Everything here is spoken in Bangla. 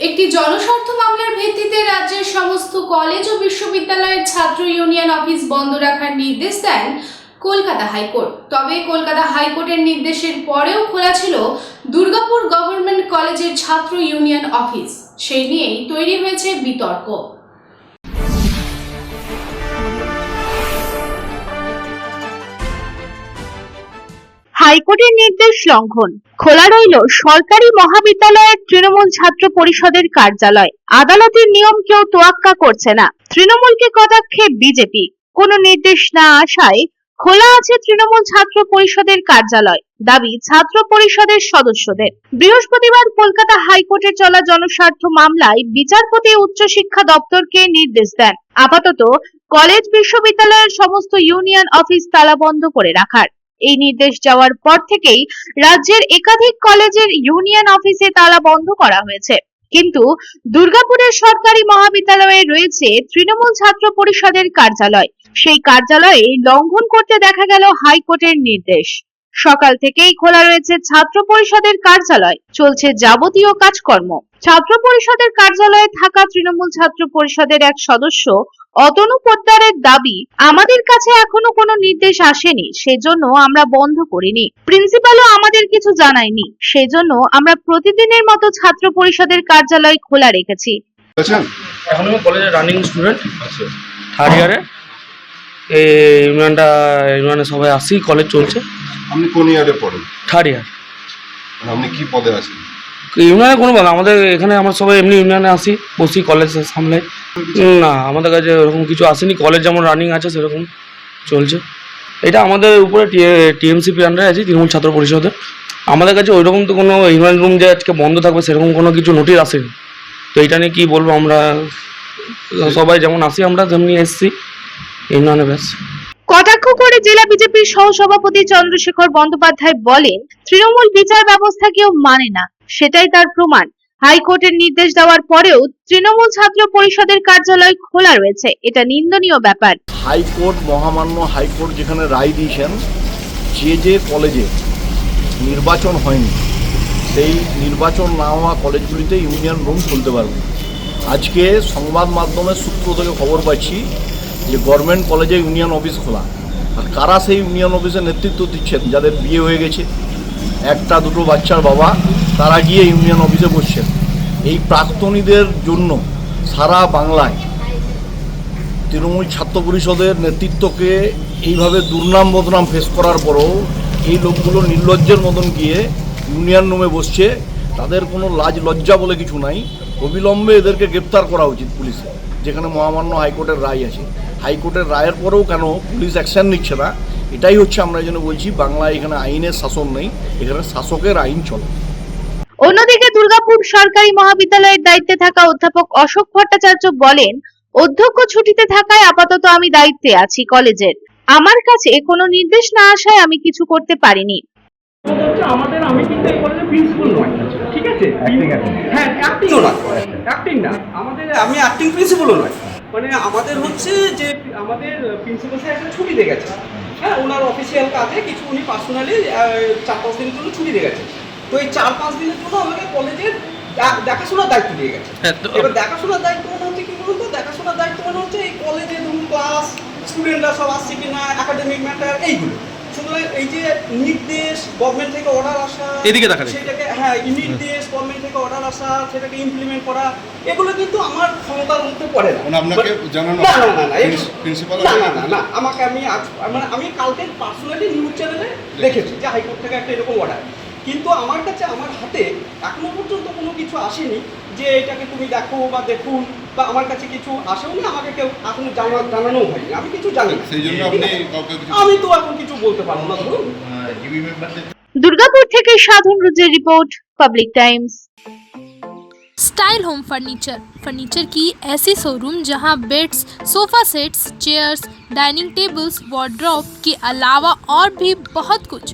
একটি জনস্বার্থ মামলার ভিত্তিতে রাজ্যের সমস্ত কলেজ ও বিশ্ববিদ্যালয়ের ছাত্র ইউনিয়ন অফিস বন্ধ রাখার নির্দেশ দেন কলকাতা হাইকোর্ট। তবে কলকাতা হাইকোর্টের নির্দেশের পরেও খোলা ছিল দুর্গাপুর গভর্নমেন্ট কলেজের ছাত্র ইউনিয়ন অফিস। সেই নিয়েই তৈরি হয়েছে বিতর্ক। হাইকোর্টের নির্দেশ লঙ্ঘন। খোলা রইল সরকারি মহাবিদ্যালয়ের তৃণমূল ছাত্র পরিষদের কার্যালয়। আদালতের নিয়ম কেউ তোয়াক্কা করছে না। তৃণমূলকে কটাক্ষে বিজেপি। কোনো নির্দেশ না আসায় খোলা আছে তৃণমূল ছাত্র পরিষদের কার্যালয়। দাবি ছাত্র পরিষদের সদস্যদের। বৃহস্পতিবার কলকাতা হাইকোর্টে চলা জনস্বার্থ মামলায় বিচারপতি উচ্চশিক্ষা দপ্তরকে নির্দেশ দেন। আপাতত কলেজ বিশ্ববিদ্যালয়ের সমস্ত ইউনিয়ন অফিস তালাবন্ধ করে রাখার। এই নির্দেশ যাওয়ার পর থেকেই রাজ্যের একাধিক কলেজের ইউনিয়ন অফিসে তালা বন্ধ করা হয়েছে। কিন্তু দুর্গাপুরের সরকারি মহাবিদ্যালয়ে রয়েছে তৃণমূল ছাত্র পরিষদের কার্যালয়। সেই কার্যালয়ে লঙ্ঘন করতে দেখা গেল হাইকোর্টের নির্দেশ। সকাল থেকেই খোলা রয়েছে ছাত্র পরিষদের কার্যালয়। চলছে যাবতীয় কাজকর্ম। ছাত্র পরিষদের কার্যালয়ে থাকা তৃণমূল ছাত্র পরিষদের এক সদস্য অতনু পোদ্দারের দাবি আমাদের কাছে এখনও কোনো নির্দেশ আসেনি সেজন্য আমরা বন্ধ করিনি। প্রিন্সিপালও আমাদের কিছু জানায়নি সেজন্য আমরা প্রতিদিনের মতো ছাত্র পরিষদের কার্যালয় খোলা রেখেছি। এখন আমি কলেজের রানিং স্টুডেন্ট থার্ড ইয়ারে এই ইউনিয়নটা ইউনিয়নে সবাই আসি কলেজ চলছে। আপনি কোন ইয়ারে পড়েন? থার্ড ইয়ার মানে আপনি কি পদে আছেন? ইউনিয়নে কোনো না, আমাদের এখানে আমরা সবাই এমনি ইউনিয়নে আসি বসি কলেজের সামনে। না আমাদের কাছে ওরকম কিছু আসেনি কলেজ যেমন রানিং আছে সেরকম চলছে। এটা আমাদের উপরে টিএমসিপি আন্ডারে আছে তৃণমূল ছাত্র পরিষদের। আমাদের কাছে ওইরকম তো কোনো ইউনিয়ন রুম যে আজকে বন্ধ থাকবে সেরকম কোনো কিছু নোটিশ আসেনি। তো এইটা নিয়ে কী বলব আমরা? সবাই যেমন আসি আমরা তেমনি এসছি। ইউনিয়নে ব্যাস কটাক্ষ করে জেলা বিজেপির সহসভাপতি চন্দ্রশেখর বন্দ্যোপাধ্যায় বলেন তৃণমূল বিচার ব্যবস্থা কেউ মানে না। সেটাই তার প্রমাণ। হাইকোর্টের নির্দেশ দেওয়ার পরেও তৃণমূল ছাত্র পরিষদের কার্যালয় খোলা রয়েছে। এটা নিন্দনীয় ব্যাপার। হাইকোর্ট মহামান্য হাইকোর্ট যেখানে রায় দিয়েছেন যে যে কলেজে নির্বাচন হয়নি সেই নির্বাচন না হওয়া কলেজগুলিতে ইউনিয়ন রুম খুলতে পারবে। আজকে সংবাদ মাধ্যমের সূত্র থেকে খবর পাচ্ছি যে গভর্নমেন্ট কলেজে ইউনিয়ন অফিস খোলা। আর কারা সেই ইউনিয়ন অফিসে নেতৃত্ব দিচ্ছেন? যাদের বিয়ে হয়ে গেছে। একটা, দুটো বাচ্চার বাবা, তারা গিয়ে ইউনিয়ন অফিসে বসছেন। এই প্রাক্তনীদের জন্য সারা বাংলায় তৃণমূল ছাত্র পরিষদের নেতৃত্বকে এইভাবে দুর্নাম বদনাম ফেস করার পরও এই লোকগুলো নির্লজ্জের মতন গিয়ে ইউনিয়ন রুমে বসছে। তাদের কোনো লাজ লজ্জা বলে কিছু নাই। অবিলম্বে এদেরকে গ্রেপ্তার করা উচিত পুলিশে, যেখানে মহামান্য হাইকোর্টের রায় আছে। হাইকোর্টের রায়ের পরেও কেন পুলিশ অ্যাকশন নিচ্ছে না? এটাই হচ্ছে আমরা এই জন্য বলছি বাংলায় এখানে আইনের শাসন নেই এখানে শাসকের আইন চলে। অন্যদিকে দুর্গাপুর সরকারি মহাবিদ্যালয়ের দায়িত্বে থাকা অধ্যাপক অশোক ভট্টাচার্য বলেন অধ্যক্ষ ছুটিতে থাকায় আপাতত আমি দায়িত্বে আছি কলেজের। আমার কাছে কোনো নির্দেশ না আসায় আমি কিছু করতে পারিনি। আমাদের আমি কিন্তু এই কলেজের প্রিন্সিপাল নয় ঠিক আছে? হ্যাঁ অ্যাক্টিংও না অ্যাক্টিং না। আমাদের আমি অ্যাক্টিং প্রিন্সিপালও নয়। মানে আমাদের হচ্ছে যে আমাদের প্রিন্সিপাল স্যার একটা ছুটি দিয়ে গেছে। হ্যাঁ ওনার অফিসিয়াল কাজে কিছু উনি পার্সোনালি চার পাঁচ দিনের জন্য ছুটি দিয়ে গেছে। তো এই চার পাঁচ দিনের জন্য আমাকে কলেজের দেখাশোনার দায়িত্ব দিয়ে গেছে। এবার দেখাশোনার দায়িত্ব মানে হচ্ছে কি বলুন তো? দেখাশোনার দায়িত্ব মানে হচ্ছে এই কলেজে ধরুন ক্লাস স্টুডেন্টরা সব আসছে কিনা একাডেমিক ম্যাটার এইগুলো। সুতরাং এই যে নির্দেশ গভর্নমেন্ট থেকে অর্ডার আসা এদিকে দেখা সেটাকে হ্যাঁ এই নির্দেশ গভর্নমেন্ট থেকে অর্ডার আসা সেটাকে ইমপ্লিমেন্ট করা এগুলো কিন্তু আমার ক্ষমতার মধ্যে পড়ে না। মানে আপনাকে জানানো না না না প্রিন্সিপাল না না না না আমাকে আমি আজ- মানে আমি কালকে পার্সোনালি নিউজ চ্যানেলে দেখেছি যে হাইকোর্ট থেকে একটা এরকম অর্ডার কিন্তু আমার কাছে আমার হাতে এখনো পর্যন্ত কোনো কিছু আসেনি যে এটাকে তুমি দেখো বা দেখুন বা আমার কাছে কিছু আসেও না আমাকে কেউ এখনো জানা জানানো হয়নি আমি কিছু জানি না সেই জন্য আপনি কাউকে কিছু আমি তো এখন কিছু বলতে পারবো না ধরুন জিবি মেম্বারদের দুর্গাপুর থেকে Sadhan রুজের report Public Times Style Home furniture furniture की ऐसी शोरूम जहां beds sofa sets chairs dining tables wardrobe के अलावा और भी बहुत कुछ